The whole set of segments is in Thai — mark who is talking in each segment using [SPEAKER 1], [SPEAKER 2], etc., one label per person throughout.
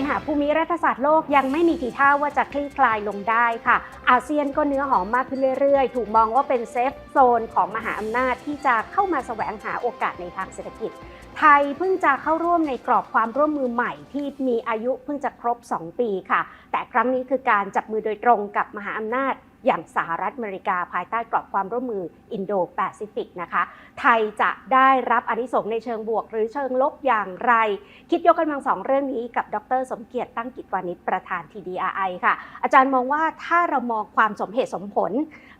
[SPEAKER 1] ปัญหาภูมิรัฐศาสตร์โลกยังไม่มีทีท่าว่าจะคลี่คลายลงได้ค่ะ อาเซียนก็เนื้อหอมมากขึ้นเรื่อยๆ ถูกมองว่าเป็นเซฟโซนของมหาอำนาจที่จะเข้ามาแสวงหาโอกาสในทางเศรษฐกิจ ไทยเพิ่งจะเข้าร่วมในกรอบความร่วมมือใหม่ที่มีอายุเพิ่งจะครบ 2 ปีค่ะ แต่ครั้งนี้คือการจับมือโดยตรงกับมหาอำนาจ อย่างสหรัฐอเมริกาภายใต้กรอบความร่วมมืออินโดแปซิฟิกนะคะ ไทยจะได้รับอนิสงในเชิงบวก หรือเชิงลบอย่างไร คิดยกกำลังสองเรื่องนี้กับดร สมเกียรติตั้งกิจวานิชประธาน TDRI ค่ะ อาจารย์มองว่าถ้าเรามองความสมเหตุสมผล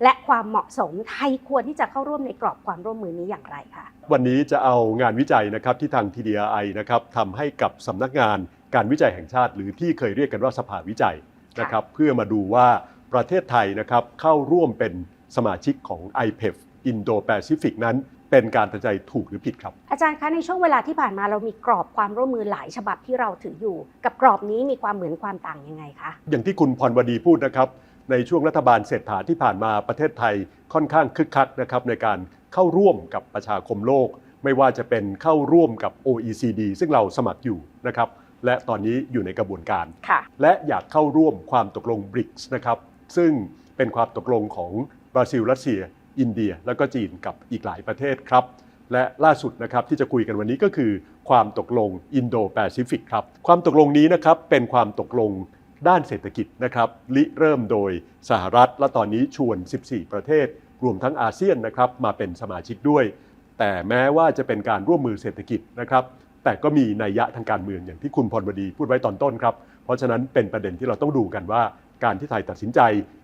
[SPEAKER 1] และความเหมาะสมไทยควรที่จะเข้าร่วมในกรอบความร่วมมือนี้อย่างไรคะ
[SPEAKER 2] วันนี้จะเอางานวิจัยนะครับที่ทาง TDI นะครับทำให้กับสำนักงานการวิจัยแห่งชาติ หรือที่เคยเรียกกันว่าสภาวิจัยนะครับเพื่อมาดูว่า ประเทศไทยนะครับเข้าร่วมเป็นสมาชิกของ IPEF Indo-Pacific นั้นเป็นการตัดสินใจถูกหรือผิดครับ
[SPEAKER 1] อาจารย์คะในช่วงเวลาที่ผ่านมาเรามีกรอบความร่วมมือหลายฉบับที่เราถืออยู่ กับกรอบนี้มีความเหมือนความต่างยังไงคะ
[SPEAKER 2] อย่างที่คุณพรวดีพูดนะครับในช่วงรัฐบาลเศรษฐาที่ผ่านมาประเทศไทยค่อนข้างคึกคักนะครับในการเข้าร่วมกับประชาคมโลก ไม่ว่าจะเป็นเข้าร่วมกับ OECD ซึ่งเราสมัครอยู่นะครับและตอนนี้อยู่ในกระบวนการ
[SPEAKER 1] ค่ะ
[SPEAKER 2] และอยากเข้าร่วมความตกลง BRICS นะครับ ซึ่งเป็นความตกลงของบราซิล รัสเซีย อินเดีย แล้วก็จีนกับอีกหลายประเทศครับ และล่าสุดนะครับที่จะคุยกันวันนี้ก็คือความตกลงอินโดแปซิฟิกครับ ความตกลงนี้นะครับเป็นความตกลงด้านเศรษฐกิจนะครับริเริ่มโดยสหรัฐ และตอนนี้ชวน 14 ประเทศ รวมทั้งอาเซียนนะครับมาเป็นสมาชิกด้วย แต่แม้ว่าจะเป็นการร่วมมือเศรษฐกิจนะครับ แต่ก็มีนัยยะทางการเมืองอย่างที่คุณพรวดีพูดไว้ตอนต้นครับ เพราะฉะนั้นเป็นประเด็นที่เราต้องดูกันว่า การที่ไทยตัดสินใจ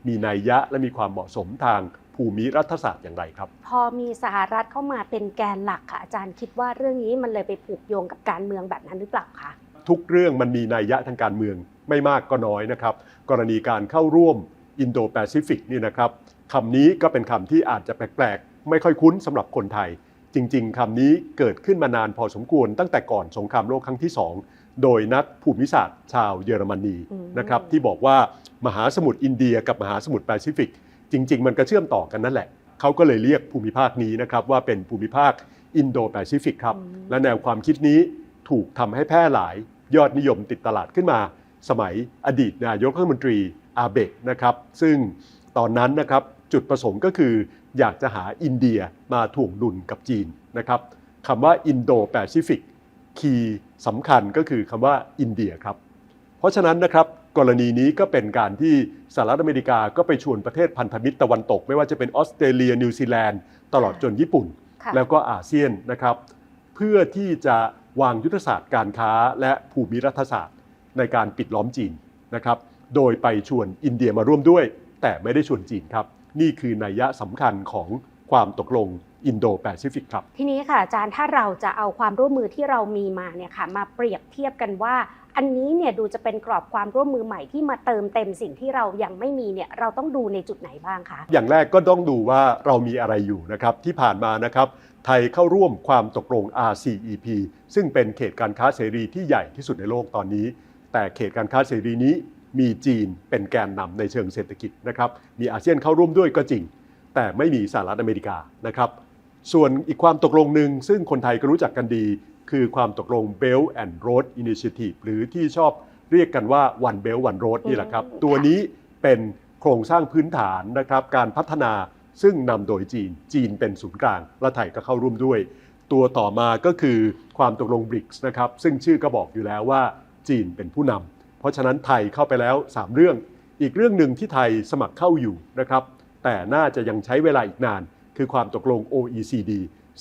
[SPEAKER 2] มีนัยยะและมีความเหมาะสมทางภูมิรัฐศาสตร์อย่างไรครับ
[SPEAKER 1] พอมีสหรัฐเข้ามาเป็นแกนหลักค่ะอาจารย์คิดว่าเรื่องนี้มันเลยไปผูกโยงกับการเมืองแบบนั้นหรือเปล่าคะ
[SPEAKER 2] ทุกเรื่องมันมีนัยยะทางการเมืองไม่มากก็น้อยนะครับ กรณีการเข้าร่วมอินโดแปซิฟิกนี่นะครับคำนี้ก็เป็นคำที่อาจจะแปลกๆ ไม่ค่อยคุ้นสำหรับคนไทย จริง ๆคำนี้เกิดขึ้นมานานพอสมควร ตั้งแต่ก่อนสงครามโลกครั้งที่2โดยนักภูมิศาสตร์ชาวเยอรมนี
[SPEAKER 1] อืม
[SPEAKER 2] นะครับที่บอกว่ามหาสมุทรอินเดียกับมหาสมุทรแปซิฟิก จริง ๆ มันก็เชื่อมต่อกันนั่นแหละเขาก็เลยเรียกภูมิภาคนี้นะครับว่าเป็นภูมิภาคอินโดแปซิฟิกครับและแนวความคิดนี้ถูกทำให้แพร่หลายยอดนิยมติดตลาดขึ้นมา สมัยอดีตนายกรัฐมนตรีอาเบกนะครับซึ่งตอนนั้นนะครับ จุดประสงค์ก็คือ อยากจะหาอินเดียมาถ่วงดุลกับจีนนะครับคำว่าอินโดแปซิฟิกคีย์สำคัญก็คือคำว่าอินเดียครับ เพราะฉะนั้นนะครับกรณีนี้ก็เป็นการที่สหรัฐอเมริกาก็ไปชวนประเทศพันธมิตรตะวันตก ไม่ว่าจะเป็นออสเตรเลียนิวซีแลนด์ตลอดจนญี่ปุ่น
[SPEAKER 1] ค่ะ
[SPEAKER 2] แล้วก็อาเซียนนะครับ เพื่อที่จะวางยุทธศาสตร์การค้าและภูมิรัฐศาสตร์ ในการปิดล้อมจีนนะครับ โดยไปชวนอินเดียมาร่วมด้วย แต่ไม่ได้ชวนจีนครับ นี่คือนัยยะสำคัญของความตกลงอินโดแปซิฟิกครับ
[SPEAKER 1] ทีนี้ค่ะอาจารย์ถ้าเราจะเอาความร่วมมือที่เรามีมาเนี่ยค่ะมาเปรียบเทียบกันว่า อันนี้เนี่ยดูจะเป็นกรอบความร่วมมือใหม่ที่มาเติมเต็มสิ่งที่เรายังไม่มีเนี่ยเราต้องดูในจุดไหนบ้างคะ
[SPEAKER 2] อย่างแรกก็ต้องดูว่าเรามีอะไรอยู่นะครับที่ผ่านมานะครับ ไทยเข้าร่วมความตกลง RCEP ซึ่งเป็นเขตการค้าเสรีที่ใหญ่ที่สุดในโลกตอนนี้ แต่เขตการค้าเสรีนี้ มีจีนเป็นแกนนำในเชิงเศรษฐกิจนะครับ มีอาเซียนเข้าร่วมด้วยก็จริง แต่ไม่มีสหรัฐอเมริกานะครับ ส่วนอีกความตกลงหนึ่งซึ่งคนไทยก็รู้จักกันดี คือความตกลง Belt and Road Initiative หรือที่ชอบเรียกกันว่า One Belt One Road นี่แหละครับ
[SPEAKER 1] อืม
[SPEAKER 2] ตัวนี้เป็นโครงสร้างพื้นฐานนะครับ การพัฒนาซึ่งนำโดยจีน จีนเป็นศูนย์กลาง และไทยก็เข้าร่วมด้วย ตัวต่อมาก็คือความตกลง BRICS นะครับ ซึ่งชื่อก็บอกอยู่แล้วว่าจีนเป็นผู้นำ เพราะฉะนั้นไทยเข้าไปแล้ว 3 เรื่อง อีกเรื่องหนึ่งที่ไทยสมัครเข้าอยู่นะครับ แต่น่าจะยังใช้เวลาอีกนาน คือความตกลง OECD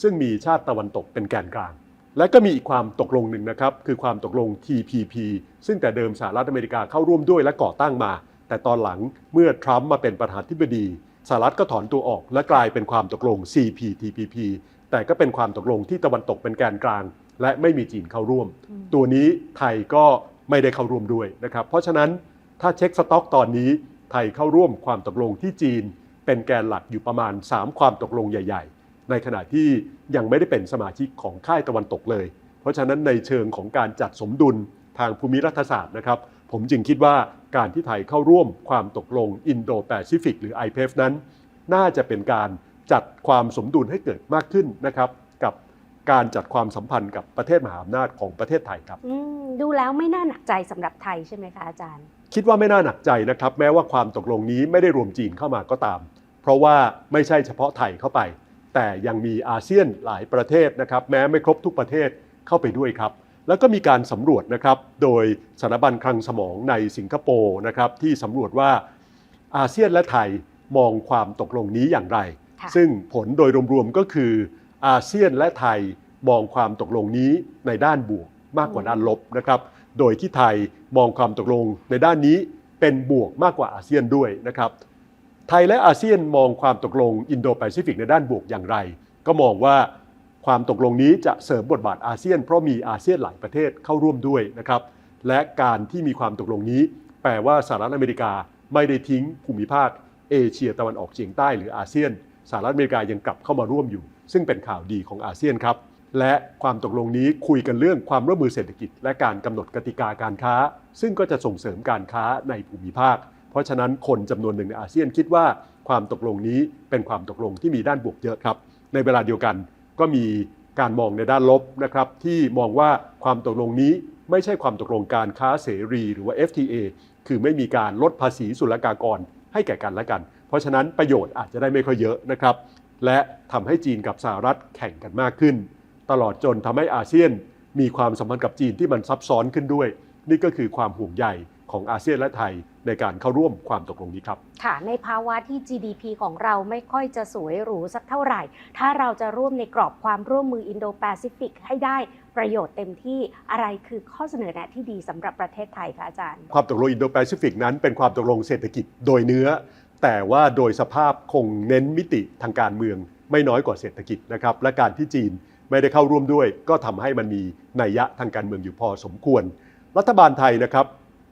[SPEAKER 2] ซึ่งมีชาติตะวันตกเป็นแกนกลาง และก็มีอีกความตกลงหนึ่งนะครับ คือความตกลง TPP ซึ่งแต่เดิมสหรัฐอเมริกาเข้าร่วมด้วยและก่อตั้งมา แต่ตอนหลังเมื่อทรัมป์มาเป็นประธานาธิบดีสหรัฐก็ถอนตัวออกและกลายเป็นความตกลง CPTPP แต่ก็เป็นความตกลงที่ตะวันตกเป็นแกนกลาง และไม่มีจีนเข้าร่วม
[SPEAKER 1] อืม
[SPEAKER 2] ตัวนี้ไทยก็ ไม่ได้เข้าร่วมด้วยนะครับเพราะฉะนั้นถ้าเช็คสต็อกตอนนี้ไทยเข้าร่วมความตกลงที่จีน เป็นแกนหลักอยู่ประมาณ 3 ความตกลงใหญ่ ๆ ในขณะที่ยังไม่ได้เป็นสมาชิกของค่ายตะวันตกเลย เพราะฉะนั้นในเชิงของการจัดสมดุลทางภูมิรัฐศาสตร์นะครับผมจึงคิดว่าการที่ไทยเข้าร่วมความตกลงอินโดแปซิฟิกหรือ i p e f นั้น น่าจะเป็นการจัดความสมดุลให้เกิดมากขึ้นนะครับ กับการจัดความสัมพันธ์กับประเทศมหาอำนาจของประเทศไทยครับ
[SPEAKER 1] อืมดูแล้วไม่น่าหนักใจสำหรับไทยใช่ไหมคะอาจารย์
[SPEAKER 2] คิดว่าไม่น่าหนักใจนะครับ แม้ว่าความตกลงนี้ไม่ได้รวมจีนเข้ามาก็ตาม เพราะว่าไม่ใช่เฉพาะไทยเข้าไป แต่ยังมีอาเซียนหลายประเทศนะครับ แม้ไม่ครบทุกประเทศเข้าไปด้วยครับ แล้วก็มีการสำรวจนะครับ โดยสถาบันคลังสมองในสิงคโปร์นะครับที่สำรวจว่าอาเซียนและไทยมองความตกลงนี้อย่างไร
[SPEAKER 1] ค่ะ
[SPEAKER 2] ซึ่งผลโดยรวมๆก็คือ อาเซียนและไทยมองความตกลงนี้ในด้านบวกมากกว่าด้านลบนะครับ โดยที่ไทยมองความตกลงในด้านนี้เป็นบวกมากกว่าอาเซียนด้วยนะครับ ไทยและอาเซียนมองความตกลงอินโดแปซิฟิกในด้านบวกอย่างไร ก็มองว่าความตกลงนี้จะเสริมบทบาทอาเซียนเพราะมีอาเซียนหลายประเทศเข้าร่วมด้วยนะครับ และการที่มีความตกลงนี้ แปลว่าสหรัฐอเมริกาไม่ได้ทิ้งภูมิภาคเอเชียตะวันออกเฉียงใต้หรืออาเซียนสหรัฐอเมริกายังกลับเข้ามาร่วมอยู่ ซึ่งเป็นข่าวดีของอาเซียนครับ และความตกลงนี้คุยกันเรื่องความร่วมมือเศรษฐกิจ และการกำหนดกติกาการค้า ซึ่งก็จะส่งเสริมการค้าในภูมิภาค เพราะฉะนั้นคนจำนวนหนึ่งในอาเซียนคิดว่าความตกลงนี้เป็นความตกลงที่มีด้านบวกเยอะครับ ในเวลาเดียวกันก็มีการมองในด้านลบนะครับที่มองว่าความตกลงนี้ไม่ใช่ความตกลงการค้าเสรีหรือว่า FTA คือไม่มีการลดภาษีศุลกากรให้แก่กันและกัน เพราะฉะนั้นประโยชน์อาจจะได้ไม่ค่อยเยอะนะครับ และทำให้จีนกับสหรัฐแข่งกันมากขึ้น ตลอดจนทำให้อาเซียนมีความสัมพันธ์กับจีนที่มันซับซ้อนขึ้นด้วย นี่ก็คือความห่วงใยของอาเซียนและไทยในการเข้าร่วมความตกลงนี้ครับ
[SPEAKER 1] ค่ะ ในภาวะที่ GDP ของเราไม่ค่อยจะสวยหรูสักเท่าไหร่ ถ้าเราจะร่วมในกรอบความร่วมมืออินโดแปซิฟิกให้ได้ประโยชน์เต็มที่อะไรคือข้อเสนอแนะที่ดีสำหรับประเทศไทยคะอาจารย์
[SPEAKER 2] ความตกลงอินโดแปซิฟิกนั้นเป็นความตกลงเศรษฐกิจโดยเนื้อ แต่ว่าโดยสภาพคงเน้นมิติทางการเมืองไม่น้อยกว่าเศรษฐกิจนะครับและการที่จีนไม่ได้เข้าร่วมด้วย ก็ทำให้มันมีนัยยะทางการเมืองอยู่พอสมควร รัฐบาลไทยนะครับ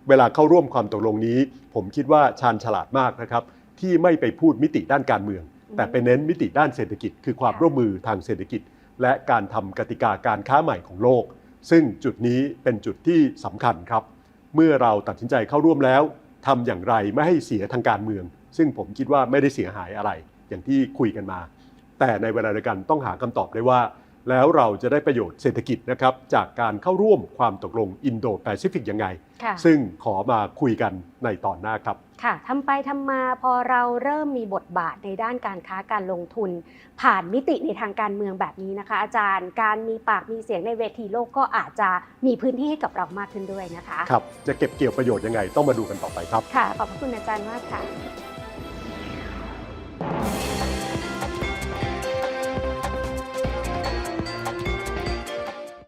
[SPEAKER 2] เวลาเข้าร่วมความตกลงนี้ ผมคิดว่าชาญฉลาดมากนะครับ ที่ไม่ไปพูดมิติด้านการเมือง แต่ไปเน้นมิติด้านเศรษฐกิจ คือความร่วมมือทางเศรษฐกิจ และการทำกติกาการค้าใหม่ของโลก ซึ่งจุดนี้เป็นจุดที่สำคัญครับ เมื่อเราตัดสินใจเข้าร่วมแล้วทำอย่างไรไม่ให้เสียทางการเมือง ซึ่งผมคิดว่าไม่ได้เสียหายอะไรอย่างที่คุยกันมา แต่ในเวลาเดียวกันต้องหาคำตอบได้ว่า แล้วเราจะได้ประโยชน์เศรษฐกิจนะครับจากการเข้าร่วมความตกลงอินโดแปซิฟิกยังไง
[SPEAKER 1] ค่ะ
[SPEAKER 2] ซึ่งขอมาคุยกันในตอนหน้าครับ
[SPEAKER 1] ค่ะทำไปทำมาพอเราเริ่มมีบทบาทในด้านการค้าการลงทุน ผ่านมิติในทางการเมืองแบบนี้นะคะ อาจารย์การมีปากมีเสียงในเวทีโลกก็อาจจะมีพื้นที่ให้กับเรามากขึ้นด้วยนะคะ
[SPEAKER 2] ครับ จะเก็บเกี่ยวประโยชน์ยังไงต้องมาดูกันต่อไปครับ
[SPEAKER 1] ค่ะ ขอบพระคุณอาจารย์มากค่ะ